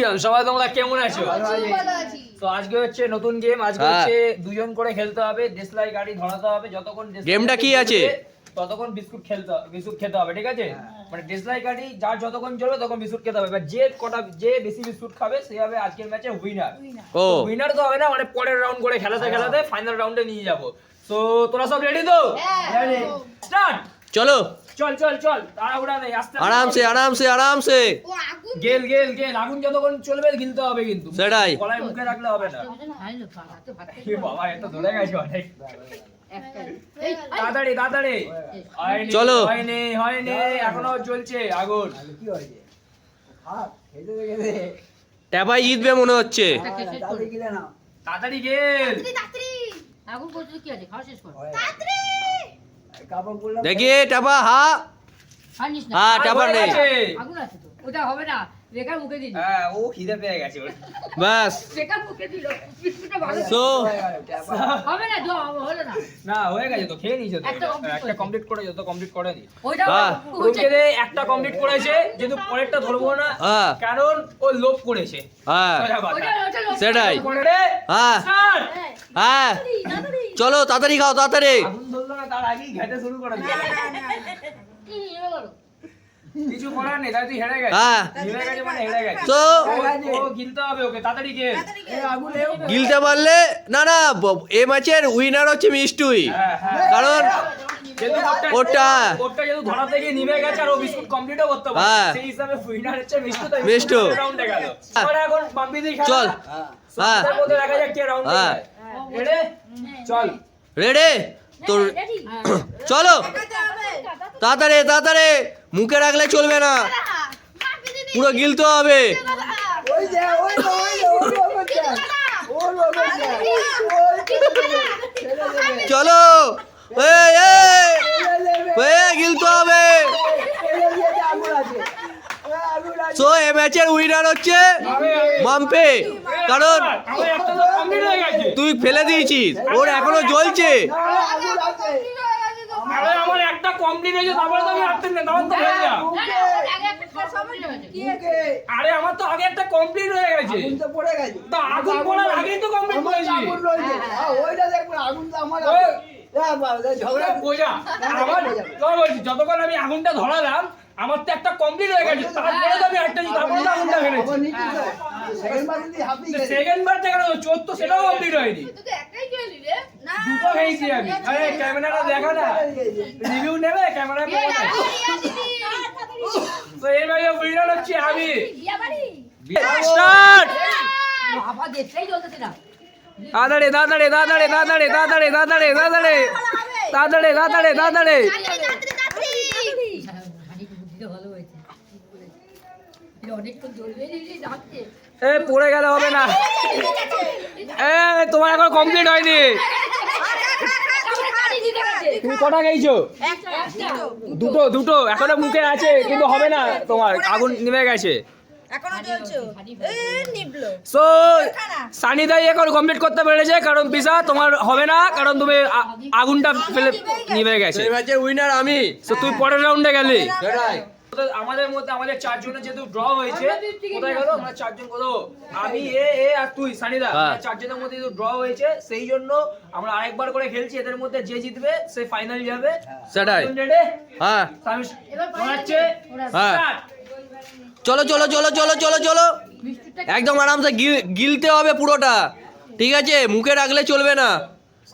মঞ্চুরিয়ান সবাই তোমরা কেমন আছো? তো আজকে হচ্ছে নতুন গেম আজকে হ্যাঁ। হচ্ছে দুজন করে খেলতে হবে দেশলাই গাড়ি ধরাতে হবে যতক্ষণ গেমটা কি আছে? ততক্ষণ বিস্কুট খেলতে হবে বিস্কুট খেতে হবে ঠিক আছে? মানে দেশলাই গাড়ি যার যতক্ষণ চলবে তখন বিস্কুট খেতে হবে। এবার যে কটা যে বেশি বিস্কুট খাবে সে হবে আজকের ম্যাচে উইনার ও। উইনার তো হবে না মানে পরের রাউন্ড করে খেলাতে খেলাতে ফাইনাল রাউন্ডে নিয়ে যাব। তো তোরা সব রেডি তো? হ্যাঁ স্টার্ট চলো। চল চল চল। তাড়াহুড়া নেই আস্তে আরামসে আরামসে আরামসে। গেল গেল গেল। আগুন যতক্ষণ চলবে গিলতে হবে কিন্তু। সেটাই। গলায় মুখে রাখলে হবে না। বাবা এত ধরে গেছে অনেক। তাড়াতাড়ি তাড়াতাড়ি। চলো। হয়নি হয়নি। এখনও চলছে আগুন। ট্যাপাই জিতবে মনে হচ্ছে। তাড়াতাড়ি গেল। আগুন করতে কি আছে? খাওয়া শেষ কর। তাড়াতাড়ি দেখি ট্যাপা হা। হা হ্যাঁ হয়ে নেই। আগুন আছে তো। ওটা হবে না বেকার মুখে দিল হ্যাঁ ও খিদে পেয়ে গেছে ওর। বেকার মুখে দিল বিস্কুটটা ভালো So, হবে না হবে না। না হয়ে গেছে তো খেয়ে নিয়েছে তো। একটা কমপ্লিট করে যত কমপ্লিট করে নি ওইটা হ্যাঁ। রুমকে দে একটা কমপ্লিট করেছে যেহেতু পরেরটা ধরবো না হ্যাঁ। কারণ ও লোভ করেছে। হ্যাঁ। সেটাই। হ্যাঁ। হ্যাঁ। চলো তাড়াতাড়ি খাও তাড়াতাড়ি। আগুন ধরলো না তার আগেই ঘেটে শুরু করে দিল। কিছু করার নেই তাই তুই হেরে গেছে। হ্যাঁ। হেরে গেছে মানে হেরে গেছে। তো ও গিলতে হবে ওকে তাড়াতাড়ি গেল। গিলতে পারলে না না এ ম্যাচের উইনার হচ্ছে মিষ্টুই। হ্যাঁ হ্যাঁ। কারণ যেহেতু ওটা যেহেতু ধরা থেকে নিভে গেছে আর ও বিস্কুট কমপ্লিটও করতে পারে। হ্যাঁ। সেই হিসাবে উইনার হচ্ছে মিষ্টু তাই মিষ্টু। রাউন্ডে গেল। এখন বাম্পি দিয়ে চল। হ্যাঁ। তার মধ্যে দেখা যাক কে রাউন্ড। রেডি চল। রেডি তোর হ্যাঁ। চলো। তাড়াতাড়ি তাড়াতাড়ি মুখে রাখলে চলবে না পুরো গিলতে হবে চলো গিলতে হবে সো এ ম্যাচের উইনার হচ্ছে মাম্পে কারণ তুই ফেলে দিয়েছিস ওর এখনও জ্বলছে আরে আমার একটা কমপ্লিট হয়েছে তারপরে তো আমি না তখন তো হয়ে যা হয়ে আরে আমার তো আগে একটা কমপ্লিট হয়ে গেছে। আগুন তো পড়ে গেছে। তো আগুন পড়ার আগেই তো কমপ্লিট আগুন রয়েছে। হ্যাঁ, ওইটা দেখব আগুন তো আমার ওই। আছে। হ্যাঁ, বাবা, ঝগড়া। বোঝা। আমার যতক্ষণ আমি আগুনটা ধরালাম আমার তো একটা কমপ্লিট হয়ে গেছে। তারপরে তো আমি একটা তারপরে তো আগুনটা ফেলেছি সেকেন্ড বার থেকে চোদ্দ তো সেটাও কমপ্লিট হয়নি তুই তো একটাই খেলি রে না দুটো খেয়েছি আমি। আরে ক্যামেরাটা দেখা না। রিভিউ নেবে? না, তো এই ভাই উইনার হচ্ছে আমি। স্টার্ট বাবা দেখতেই না। খানিক বুদ্ধিটা ভালো হয়েছে এটা অনেকক্ষণ জ্বলবে রে, রে, রাখছে। এ পড়ে গেলে হবে না। এ তোমার এখন কমপ্লিট হয়নি। তুমি কটা খেয়েছো? দুটো দুটো। এখনও মুখে আছে কিন্তু হবে না তোমার। আগুন নিভে গেছে। সো সানিদাই এখন কমপ্লিট করতে পেরেছে কারণ পিসা তোমার হবে না কারণ তুমি আগুনটা ফেলে নিভে গেছে। উইনার আমি। তুই পরের রাউন্ডে গেলি। সেটাই আমাদের মধ্যে আমাদের চারজনের যেহেতু ড্র হয়েছে কোথায় গেল? আমরা চারজন কোথাও আমি এ এ আর তুই সানিদা হ্যাঁ। চারজনের মধ্যে যেহেতু ড্র হয়েছে সেই জন্য আমরা আরেকবার করে খেলছি এদের মধ্যে যে জিতবে সে ফাইনাল যাবে। সেটাই। হ্যাঁ। হ্যাঁ। চলো চলো চলো চলো চলো চলো। একদম আরামসে গিল- গিলতে হবে পুরোটা। ঠিক আছে? মুখে রাখলে চলবে না!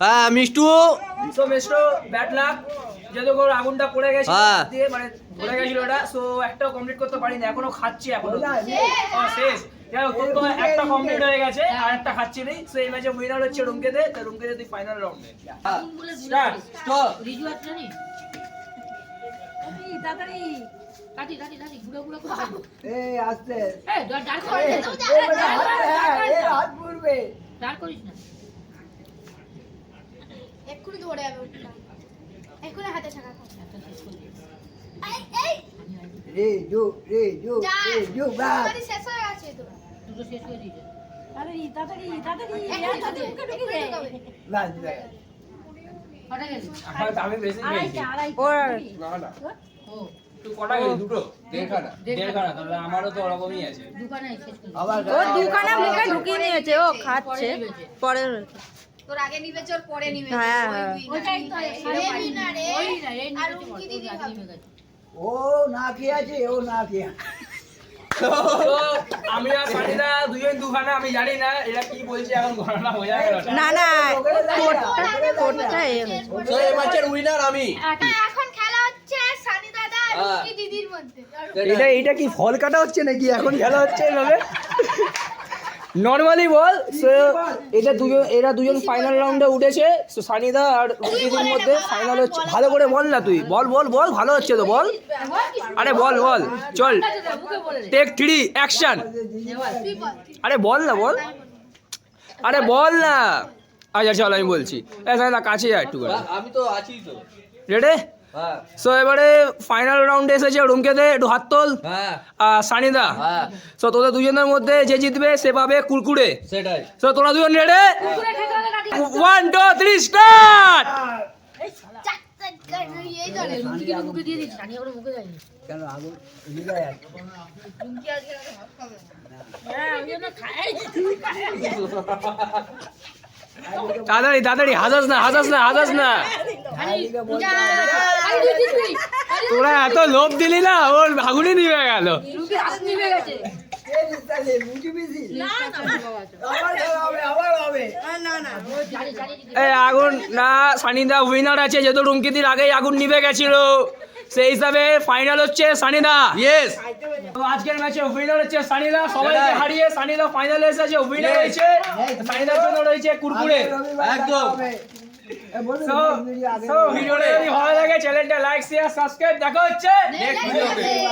হ্যাঁ মিষ্টু। সো মেস্টো ব্যাড লাক যেহেতু ওর আগুনটা পড়ে গেছে হ্যাঁ। দিয়ে মানে ধরে গেছিল ওটা সো একটাও কমপ্লিট করতে পারিনি এখনও খাচ্ছি এখনও। শেষ। একটা কমপ্লিট হয়ে গেছে আর একটা খাচ্ছি নেই সো এই ম্যাচে উইনার হচ্ছে রুমকে দে তো রুমকে দে তুই ফাইনাল রাউন্ডে আগুন বলে রিজু আছে জানিস? তাড়াতাড়ি। কাটি কাটি কাটি গুঁড়ো করে এই আস্তে। এই দাঁড় দাঁড় করে। এই, হাত পুড়বে। দাঁড় করিস না। এক্ষুনি ধরে যাবে এক্ষুনি হাতে ছাকা খাও একটা শেষ করে দে। এই! এই রে জু রে জু যা! রে জু বাস তোমারই শেষ হয়ে গেছে তো। দুটো শেষ করে দিয়েছে। এক্ষুনি ঢুকাবে। বাস বাস। কটা গেলি? আমি বেশি পেয়েছি ওর না না ও। তুই কটা গেলি? দুটো? দেড়খানা। দেড়খানা। তাহলে আমারও তো ওরকমই আছে। দোকানে শেষ করে আবার ও দুখানা মুখে ঢুকিয়ে নিয়েছে ও খাচ্ছে। পরে তোর আগে নিবেছে ওর পরে নিবে। হ্যাঁ। ওইটাই তো এই না আর দিদি। ও খেয়ে আছে ও না খেয়ে আছে। আমি আর সানিদা দুজন দুখানা আমি জানি না এরা কি বলছে এখন না। না কোটটা। তো এই ম্যাচের উইনার আমি। এখন খেলা হচ্ছে সানি দাদা আর হ্যাঁ। দিদির মধ্যে। এটা এটা কি ফল কাটা হচ্ছে নাকি? এখন খেলা হচ্ছে এভাবে? নর্মালি বল সো এটা দুজন এরা দুজন ফাইনাল রাউন্ডে উঠেছে সো সানিদা আর রুকিদের মধ্যে ফাইনাল হচ্ছে। ভালো করে বল না তুই বল বল বল ভালো হচ্ছে তো বল। আরে বল বল চল। টেক থ্রি অ্যাকশন আরে বল না বল। আরে বল না। আচ্ছা চল আমি বলছি। এ সানিদা কাছে যা একটু করে। আমি তো আছি তো। রেডে সো এবারে ফাইনাল রাউন্ডে এসেছে রুমকেতে একটু হাত তোল। হ্যাঁ। আর সানিদা। হ্যাঁ। সো তোদের দুজনের মধ্যে যে জিতবে সে পাবে কুরকুরে। সেটাই। সো তোরা দুজন ready one two three start আজকে ভাত খাবে। না। হ্যাঁ হাসাস না হাসাস না হাসাস না আজকে বলতে আরে তুই জিতবি তোরা এত লোভ দিলি না ওর আগুনই নিভে গেল। এই আগুন না সানিদা উইনার আছে যেহেতু রুমকিতির আগেই আগুন নিভে গেছিল। সেই হিসাবে ফাইনাল হচ্ছে সানিদা। ইয়েস তো আজকের ম্যাচে উইনার হচ্ছে সানিদা সবাইকে সেটাই। হারিয়ে সানিদা ফাইনালে এসেছে উইনার. হয়েছে সানিদার জন্য রয়েছে কুরকুরে। একদম। সো ভিডিওটা যদি ভালো লাগে চ্যানেলটা লাইক শেয়ার সাবস্ক্রাইব দেখা হচ্ছে নেক্সট ভিডিওতে